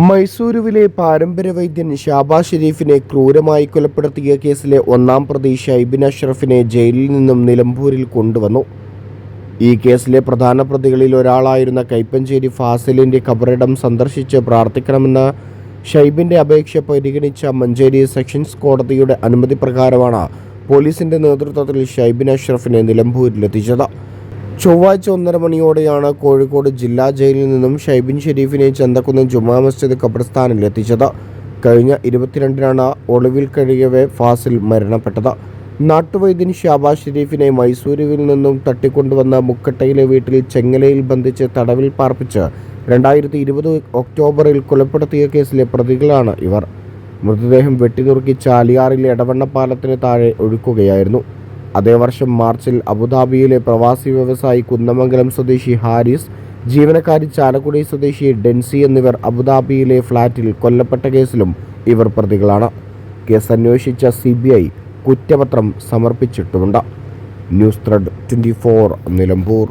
മൈസൂരുവിലെ പാരമ്പര്യ വൈദ്യൻ ഷാബാസ് ഷെരീഫിനെ ക്രൂരമായി കൊലപ്പെടുത്തിയ കേസിലെ ഒന്നാം പ്രതി ഷൈബിൻ അഷ്റഫിനെ ജയിലിൽ നിന്നും നിലമ്പൂരിൽ കൊണ്ടുവന്നു. ഈ കേസിലെ പ്രധാന പ്രതികളിൽ ഒരാളായിരുന്ന കൈപ്പഞ്ചേരി ഫാസിലിന്റെ കബറിടം സന്ദർശിച്ച് പ്രാർത്ഥിക്കണമെന്ന ഷൈബിന്റെ അപേക്ഷ പരിഗണിച്ച മഞ്ചേരി സെഷൻസ് കോടതിയുടെ അനുമതി പ്രകാരമാണ് പോലീസിന്റെ നേതൃത്വത്തിൽ ഷൈബിൻ അഷ്റഫിനെ നിലമ്പൂരിലെത്തിച്ചത്. ചൊവ്വാഴ്ച ഒന്നര മണിയോടെയാണ് കോഴിക്കോട് ജില്ലാ ജയിലിൽ നിന്നും ഷൈബിൻ ഷെരീഫിനെ ചന്തക്കുന്ന് ജുമാ മസ്ജിദ് ഖബർസ്ഥാനിൽ എത്തിച്ചത്. കഴിഞ്ഞ ഇരുപത്തിരണ്ടിനാണ് ഒളിവിൽ കഴിയവേ ഫാസിൽ മരണപ്പെട്ടത്. നാട്ടുവൈദ്യൻ ഷാബാസ് ഷെരീഫിനെ മൈസൂരുവിൽ നിന്നും തട്ടിക്കൊണ്ടുവന്ന മുക്കട്ടയിലെ വീട്ടിൽ ചെങ്ങലയിൽ ബന്ധിച്ച് തടവിൽ പാർപ്പിച്ച് രണ്ടായിരത്തി ഇരുപത് ഒക്ടോബറിൽ കൊലപ്പെടുത്തിയ കേസിലെ പ്രതികളാണ് ഇവർ. മൃതദേഹം വെട്ടിനുറുക്കി ചാലിയാറിലെ എടവണ്ണ പാലത്തിന് താഴെ ഒഴുക്കുകയായിരുന്നു. അതേ വർഷം മാർച്ചിൽ അബുദാബിയിലെ പ്രവാസി വ്യവസായി കുന്നമംഗലം സ്വദേശി ഹാരിസ് ജീവനക്കാരി ചാലക്കുടി സ്വദേശി ഡെൻസി എന്നിവർ അബുദാബിയിലെ ഫ്ളാറ്റിൽ കൊല്ലപ്പെട്ട കേസിലും ഇവർ പ്രതികളാണ്. കേസ് അന്വേഷിച്ച സി ബി ഐ കുറ്റപത്രം സമർപ്പിച്ചിട്ടുമുണ്ട്. News thread twenty four Nilambur.